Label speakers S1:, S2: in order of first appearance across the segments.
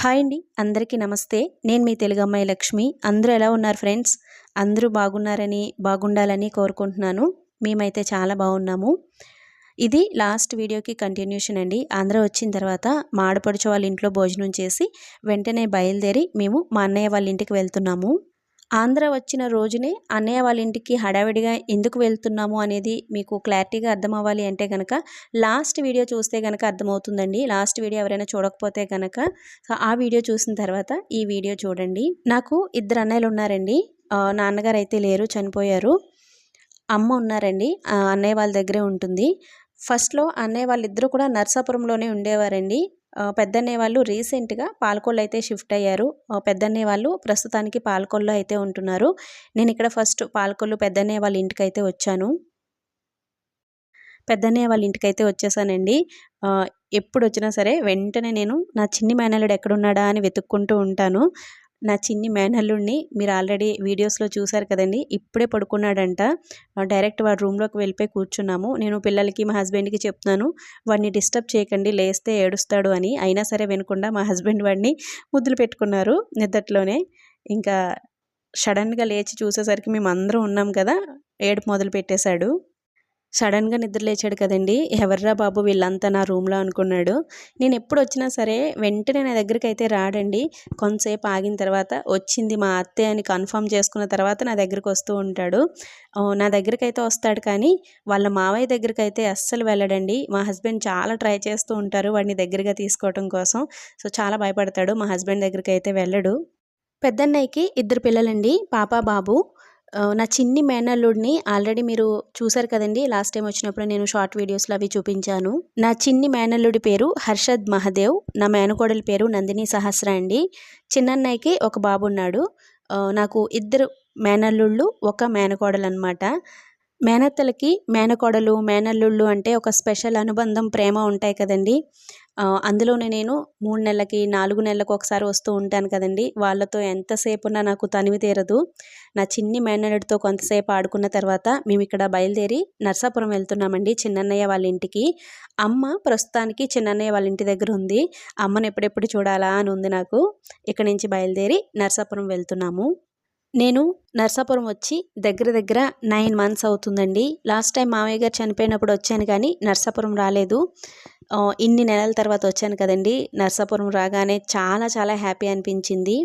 S1: Hi అండి అందరికీ నమస్తే. నేను మీ తెలుగు అమ్మాయి లక్ష్మి. అందరూ ఎలా ఉన్నారు ఫ్రెండ్స్? అందరూ బాగున్నారని బాగుండాలని కోరుకుంటున్నాను. మేమైతే చాలా బాగున్నాము. ఇది లాస్ట్ వీడియోకి కంటిన్యూషన్ అండి. ఆంధ్ర వచ్చిన తర్వాత మాడపడుచు వాళ్ళ ఇంట్లో భోజనం చేసి వెంటనే బయలుదేరి మేము మా అన్నయ్య వాళ్ళ ఇంటికి వెళ్తున్నాము. ఆంధ్ర వచ్చిన రోజునే అన్నయ్య వాళ్ళ ఇంటికి హడావిడిగా ఎందుకు వెళ్తున్నాము అనేది మీకు క్లారిటీగా అర్థం అవ్వాలి అంటే కనుక లాస్ట్ వీడియో చూస్తే కనుక అర్థమవుతుందండి. లాస్ట్ వీడియో ఎవరైనా చూడకపోతే కనుక ఆ వీడియో చూసిన తర్వాత ఈ వీడియో చూడండి. నాకు ఇద్దరు అన్నయ్యలు ఉన్నారండి. నాన్నగారు అయితే లేరు చనిపోయారు. అమ్మ ఉన్నారండి. అన్నయ్య వాళ్ళ దగ్గరే ఉంటుంది. ఫస్ట్లో అన్నయ్య వాళ్ళిద్దరూ కూడా నర్సాపురంలోనే ఉండేవారండి. పెద్దన్నయ్య వాళ్ళు రీసెంట్గా పాలకొల్లు అయితే షిఫ్ట్ అయ్యారు. పెద్దన్నయ్య వాళ్ళు ప్రస్తుతానికి పాలకొల్లో అయితే ఉంటున్నారు. నేను ఇక్కడ ఫస్ట్ పాలకొల్లు పెద్దన్నయ్య వాళ్ళ ఇంటికి అయితే వచ్చాను. పెద్దన్నయ్య వాళ్ళ ఇంటికి అయితే వచ్చేసానండి. ఎప్పుడు వచ్చినా సరే వెంటనే నేను నా చిన్ని మేనల్లుడు ఎక్కడున్నాడా అని వెతుక్కుంటూ ఉంటాను. నా చిన్ని మేనల్లుడిని మీరు ఆల్రెడీ వీడియోస్లో చూశారు కదండి. ఇప్పుడే పడుకున్నాడంట. డైరెక్ట్ వాడి రూమ్లోకి వెళ్ళిపోయి కూర్చున్నాము. నేను పిల్లలకి మా హస్బెండ్కి చెప్తున్నాను వాడిని డిస్టర్బ్ చేయకండి లేస్తే ఏడుస్తాడు అని. అయినా సరే వినకుండా మా హస్బెండ్ వాడిని ముద్దులు పెట్టుకున్నారు నిద్దట్లోనే. ఇంకా సడన్గా లేచి చూసేసరికి మేము అందరం ఉన్నాం కదా ఏడుపు మొదలు పెట్టేశాడు సడన్గా నిద్ర లేచాడు కదండి. ఎవర్రా బాబు వీళ్ళంతా నా రూమ్లో అనుకున్నాడు. నేను ఎప్పుడు వచ్చినా సరే వెంటనే నా దగ్గరికి అయితే రాడండి. కొంతసేపు ఆగిన తర్వాత వచ్చింది మా అత్తే అని కన్ఫర్మ్ చేసుకున్న తర్వాత నా దగ్గరికి వస్తూ ఉంటాడు. నా దగ్గరికి అయితే వస్తాడు కానీ వాళ్ళ మావయ్య దగ్గరికి అయితే అస్సలు వెళ్ళడండి. మా హస్బెండ్ చాలా ట్రై చేస్తూ ఉంటారు వాడిని దగ్గరగా తీసుకోవడం కోసం. సో చాలా భయపడతాడు. మా హస్బెండ్ దగ్గరికి అయితే వెళ్ళడు. పెద్దన్నయ్యకి ఇద్దరు పిల్లలండి. పాప బాబు. నా చిన్ని మేనల్లుడిని ఆల్రెడీ మీరు చూసారు కదండి. లాస్ట్ టైం వచ్చినప్పుడు నేను షార్ట్ వీడియోస్లో అవి చూపించాను. నా చిన్ని మేనల్లుడి పేరు హర్షద్ మహదేవ్. నా మేనకోడలి పేరు నందిని సహస్ర అండి. చిన్నన్నయ్యకి ఒక బాబు ఉన్నాడు నాకు ఇద్దరు మేనల్లుళ్ళు ఒక మేనకోడలు అనమాట మేనత్తలకి మేనకోడలు మేనల్లుళ్ళు అంటే ఒక స్పెషల్ అనుబంధం ప్రేమ ఉంటాయి కదండి. అందులోనే నేను మూడు నెలలకి నాలుగు నెలలకు ఒకసారి వస్తూ ఉంటాను కదండి. వాళ్ళతో ఎంతసేపు ఉన్నా నాకు తనివి తీరదు. నా చిన్ని మేనల్లుడితో కొంతసేపు ఆడుకున్న తర్వాత మేము ఇక్కడ బయలుదేరి నర్సాపురం వెళ్తున్నామండి చిన్నన్నయ్య వాళ్ళ ఇంటికి. అమ్మ ప్రస్తుతానికి చిన్నన్నయ్య వాళ్ళ ఇంటి దగ్గర ఉంది. అమ్మను ఎప్పుడెప్పుడు చూడాలా అని ఉంది నాకు. ఇక్కడ నుంచి బయలుదేరి నర్సాపురం వెళ్తున్నాము. నేను నర్సాపురం వచ్చి దగ్గర దగ్గర నైన్ మంత్స్ అవుతుందండి. లాస్ట్ టైం మామయ్య గారు చనిపోయినప్పుడు వచ్చాను కానీ నర్సాపురం రాలేదు. ఇన్ని నెలల తర్వాత వచ్చాను కదండి. నర్సాపురం రాగానే చాలా చాలా హ్యాపీ అనిపించింది.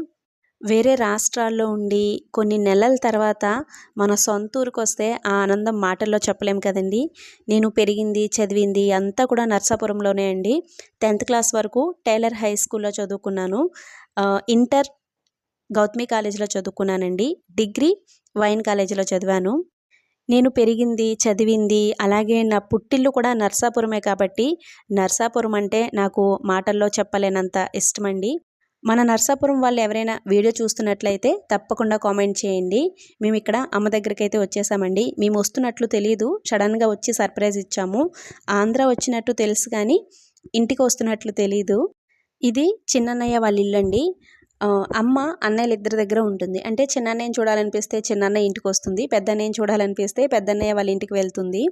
S1: వేరే రాష్ట్రాల్లో ఉండి కొన్ని నెలల తర్వాత మన సొంత ఊరికి వస్తే ఆ ఆనందం మాటల్లో చెప్పలేం కదండి. నేను పెరిగింది చదివింది అంతా కూడా నర్సాపురంలోనే అండి. టెన్త్ క్లాస్ వరకు టైలర్ హై స్కూల్లో చదువుకున్నాను. ఇంటర్ గౌతమి కాలేజీలో చదువుకున్నానండి. డిగ్రీ వైన్ కాలేజీలో చదివాను. నేను పెరిగింది చదివింది అలాగే నా పుట్టిల్లు కూడా నర్సాపురమే కాబట్టి నర్సాపురం అంటే నాకు మాటల్లో చెప్పలేనంత ఇష్టమండి. మన నర్సాపురం వాళ్ళు ఎవరైనా వీడియో చూస్తున్నట్లయితే తప్పకుండా కామెంట్ చేయండి. మేము ఇక్కడ అమ్మ దగ్గరికి అయితే వచ్చేసామండి. మేము వస్తున్నట్లు తెలియదు సడన్గా వచ్చి సర్ప్రైజ్ ఇచ్చాము. ఆంధ్ర వచ్చినట్టు తెలుసు కానీ ఇంటికి వస్తున్నట్లు తెలీదు. ఇది చిన్నన్నయ్య వాళ్ళ ఇల్లు అండి అమ్మ అన్నయ్యలు ఇద్దరి దగ్గర ఉంటుంది. అంటే చిన్నన్నయ్యని చూడాలనిపిస్తే చిన్నన్నయ్య ఇంటికి వస్తుంది. పెద్దన్నయ్యని చూడాలనిపిస్తే పెద్దన్నయ్య వాళ్ళ ఇంటికి వెళ్తుంది.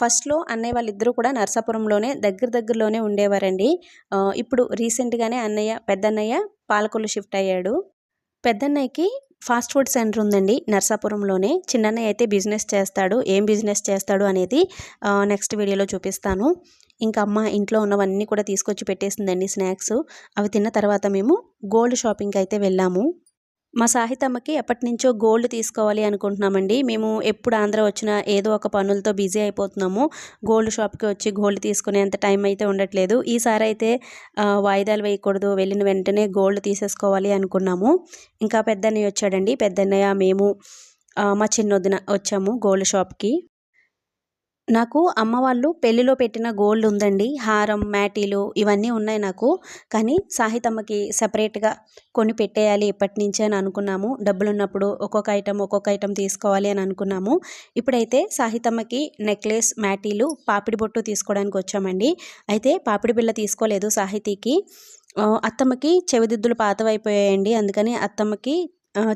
S1: ఫస్ట్లో అన్నయ్య వాళ్ళిద్దరూ కూడా నర్సాపురంలోనే దగ్గర దగ్గరలోనే ఉండేవారండి. ఇప్పుడు రీసెంట్గానే అన్నయ్య పెద్దన్నయ్య పాలకొల్లు షిఫ్ట్ అయ్యాడు. పెద్దన్నయ్యకి ఫాస్ట్ ఫుడ్ సెంటర్ ఉందండి నర్సాపురంలోనే. చిన్నన్నయ్య అయితే బిజినెస్ చేస్తాడు. ఏం బిజినెస్ చేస్తాడు అనేది నెక్స్ట్ వీడియోలో చూపిస్తాను. ఇంకా అమ్మ ఇంట్లో ఉన్నవన్నీ కూడా తీసుకొచ్చి పెట్టేసిందండి స్నాక్స్. అవి తిన్న తర్వాత మేము గోల్డ్ షాపింగ్కి అయితే వెళ్ళాము. మా సాహితమ్మకి ఎప్పటి నుంచో గోల్డ్ తీసుకోవాలి అనుకుంటున్నామండి. మేము ఎప్పుడు ఆంధ్ర వచ్చినా ఏదో ఒక పనులతో బిజీ అయిపోతున్నాము. గోల్డ్ షాప్కి వచ్చి గోల్డ్ తీసుకునేంత టైం అయితే ఉండట్లేదు. ఈసారి అయితే వాయిదాలు వేయకూడదు. వెళ్ళిన వెంటనే గోల్డ్ తీసేసుకోవాలి అనుకున్నాము. ఇంకా పెద్దన్నయ్య వచ్చాడండి. పెద్దన్నయ్య మేము మా చిన్నొద్దున వచ్చాము గోల్డ్ షాప్కి. నాకు అమ్మ వాళ్ళు పెళ్ళిలో పెట్టిన గోల్డ్ ఉందండి. హారం మ్యాటీలు ఇవన్నీ ఉన్నాయి నాకు. కానీ సాహితమ్మకి సపరేట్గా కొని పెట్టేయాలి ఎప్పటి నుంచే అని అనుకున్నాము. డబ్బులు ఉన్నప్పుడు ఒక్కొక్క ఐటెం ఒక్కొక్క ఐటెం తీసుకోవాలి అని అనుకున్నాము. ఇప్పుడైతే సాహితమ్మకి నెక్లెస్ మ్యాటీలు పాపిడి బొట్టు తీసుకోవడానికి వచ్చామండి. అయితే పాపిడి బిళ్ళ తీసుకోలేదు సాహితీకి. అత్తమ్మకి చెవిదిద్దులు పాతవైపోయాయండి. అందుకని అత్తమ్మకి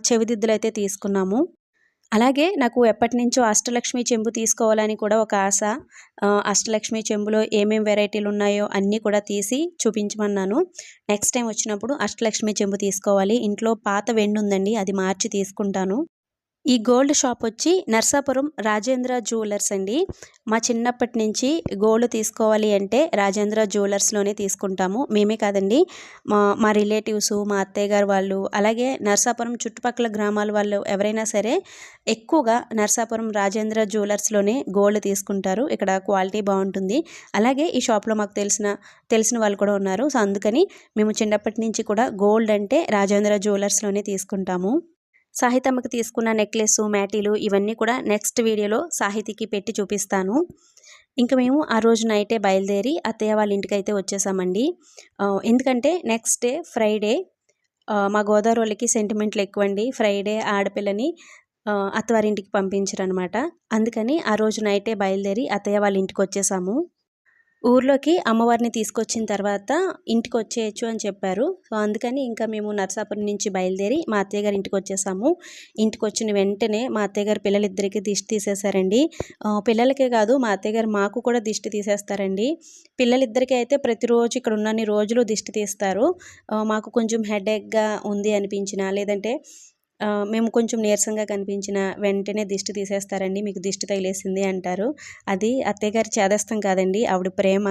S1: చెవిదిద్దులు అయితే తీసుకున్నాము. అలాగే నాకు ఎప్పటి నుంచో అష్టలక్ష్మి చెంబు తీసుకోవాలని కూడా ఒక ఆశ. అష్టలక్ష్మి చెంబులో ఏమేమి వెరైటీలు ఉన్నాయో అన్నీ కూడా తీసి చూపించమన్నాను. నెక్స్ట్ టైం వచ్చినప్పుడు అష్టలక్ష్మి చెంబు తీసుకోవాలి. ఇంట్లో పాత వెండి ఉందండి అది మార్చి తీసుకుంటాను. ఈ గోల్డ్ షాప్ వచ్చి నర్సాపురం రాజేంద్ర జ్యువెలర్స్ అండి. మా చిన్నప్పటి నుంచి గోల్డ్ తీసుకోవాలి అంటే రాజేంద్ర జ్యువెలర్స్లోనే తీసుకుంటాము. మేమే కాదండి. మా మా రిలేటివ్స్ మా అత్తయ్య గారు వాళ్ళు అలాగే నర్సాపురం చుట్టుపక్కల గ్రామాల వాళ్ళు ఎవరైనా సరే ఎక్కువగా నర్సాపురం రాజేంద్ర జ్యువెలర్స్లోనే గోల్డ్ తీసుకుంటారు. ఇక్కడ క్వాలిటీ బాగుంటుంది. అలాగే ఈ షాప్లో మాకు తెలిసిన తెలిసిన వాళ్ళు కూడా ఉన్నారు. సో అందుకని మేము చిన్నప్పటి నుంచి కూడా గోల్డ్ అంటే రాజేంద్ర జ్యువెలర్స్లోనే తీసుకుంటాము. సాహితమ్మకి తీసుకున్న నెక్లెస్ మ్యాటీలు ఇవన్నీ కూడా నెక్స్ట్ వీడియోలో సాహితీకి పెట్టి చూపిస్తాను. ఇంకా మేము ఆ రోజు నైటే బయలుదేరి అత్తయ్య వాళ్ళ ఇంటికి అయితే వచ్చేసామండి ఎందుకంటే నెక్స్ట్ డే ఫ్రైడే మా గోదావరి వాళ్ళకి సెంటిమెంట్లు ఎక్కువండి. ఫ్రైడే ఆడపిల్లని అత్తవారింటికి పంపించరు అనమాట అందుకని ఆ రోజు నైటే బయలుదేరి అత్తయ్య వాళ్ళ ఇంటికి వచ్చేసాము. ఊర్లోకి అమ్మవారిని తీసుకొచ్చిన తర్వాత ఇంటికి వచ్చేయచ్చు అని చెప్పారు. సో అందుకని ఇంకా మేము నర్సాపురం నుంచి బయలుదేరి మా అత్తయ్య గారి ఇంటికి వచ్చేసాము. ఇంటికి వచ్చిన వెంటనే మా అత్తయ్య గారు పిల్లలిద్దరికీ దిష్టి తీసేశారండి. పిల్లలకే కాదు మా అత్తయ్య గారు మాకు కూడా దిష్టి తీసేస్తారండి. పిల్లలిద్దరికీ అయితే ప్రతిరోజు ఇక్కడ ఉన్నన్ని రోజులు దిష్టి తీస్తారు. మాకు కొంచెం హెడేక్గా ఉంది అనిపించిన లేదంటే మేము కొంచెం నీరసంగా కనిపించిన వెంటనే దిష్టి తీసేస్తారండి మీకు దిష్టి తగిలేసింది అంటారు. అది అత్తయ్య గారి చేదస్తం కాదండి ఆవిడ ప్రేమ.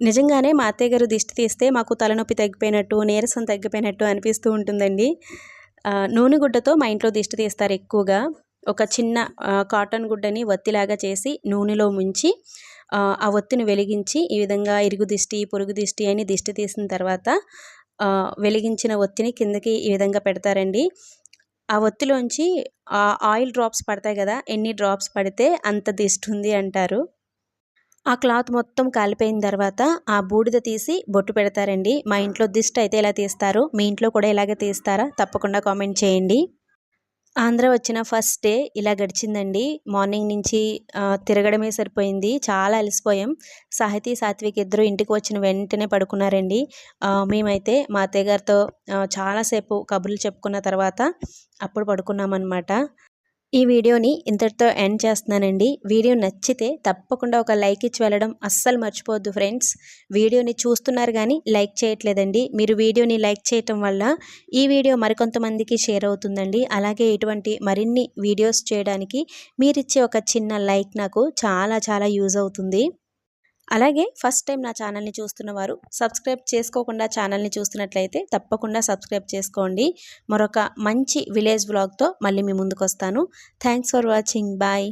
S1: నిజంగానే మా అత్తయ్య గారు దిష్టి తీస్తే మాకు తలనొప్పి తగ్గిపోయినట్టు నీరసం తగ్గిపోయినట్టు అనిపిస్తూ ఉంటుందండి. నూనె గుడ్డతో మా ఇంట్లో దిష్టి తీస్తారు ఎక్కువగా. ఒక చిన్న కాటన్ గుడ్డని వత్తిలాగా చేసి నూనెలో ముంచి ఆ ఒత్తిని వెలిగించి ఈ విధంగా ఇరుగు దిష్టి పొరుగు దిష్టి అని దిష్టి తీసిన తర్వాత వెలిగించిన ఒత్తిని కిందకి ఈ విధంగా పెడతారండి. ఆ ఒత్తిలోంచి ఆ ఆయిల్ డ్రాప్స్ పడతాయి కదా ఎన్ని డ్రాప్స్ పడితే అంత దిష్టుంది అంటారు. ఆ క్లాత్ మొత్తం కాలిపోయిన తర్వాత ఆ బూడిద తీసి బొట్టు పెడతారండి. మా ఇంట్లో దిష్టి అయితే ఎలా తీస్తారు? మీ ఇంట్లో కూడా ఇలాగే తీస్తారా? తప్పకుండా కామెంట్ చేయండి. ఆంధ్ర వచ్చిన ఫస్ట్ డే ఇలా గడిచిందండి. మార్నింగ్ నుంచి తిరగడమే సరిపోయింది. చాలా అలసిపోయాం. సాహితీ సాత్విక్ ఇద్దరు ఇంటికి వచ్చిన వెంటనే పడుకున్నారండి. మేమైతే మా అత్తయ్య గారితో చాలాసేపు కబుర్లు చెప్పుకున్న తర్వాత అప్పుడు పడుకున్నామన్నమాట. ఈ వీడియోని ఇంతటితో ఎండ్ చేస్తున్నానండి. వీడియో నచ్చితే తప్పకుండా ఒక లైక్ ఇచ్చి వెళ్ళడం అస్సలు మర్చిపోవద్దు ఫ్రెండ్స్. వీడియోని చూస్తున్నారు కానీ లైక్ చేయట్లేదండి. మీరు వీడియోని లైక్ చేయటం వల్ల ఈ వీడియో మరికొంతమందికి షేర్ అవుతుందండి. అలాగే ఇటువంటి మరిన్ని వీడియోస్ చేయడానికి మీరిచ్చే ఒక చిన్న లైక్ నాకు చాలా చాలా యూజ్ అవుతుంది. అలాగే ఫస్ట్ టైం నా ఛానల్ని చూస్తున్న వారు సబ్స్క్రైబ్ చేసుకోకుండా ఛానల్ని చూస్తున్నట్లయితే తప్పకుండా సబ్స్క్రైబ్ చేసుకోండి. మరొక మంచి విలేజ్ వ్లాగ్తో మళ్ళీ మీ ముందుకు వస్తాను థ్యాంక్స్ ఫర్ వాచింగ్. బాయ్.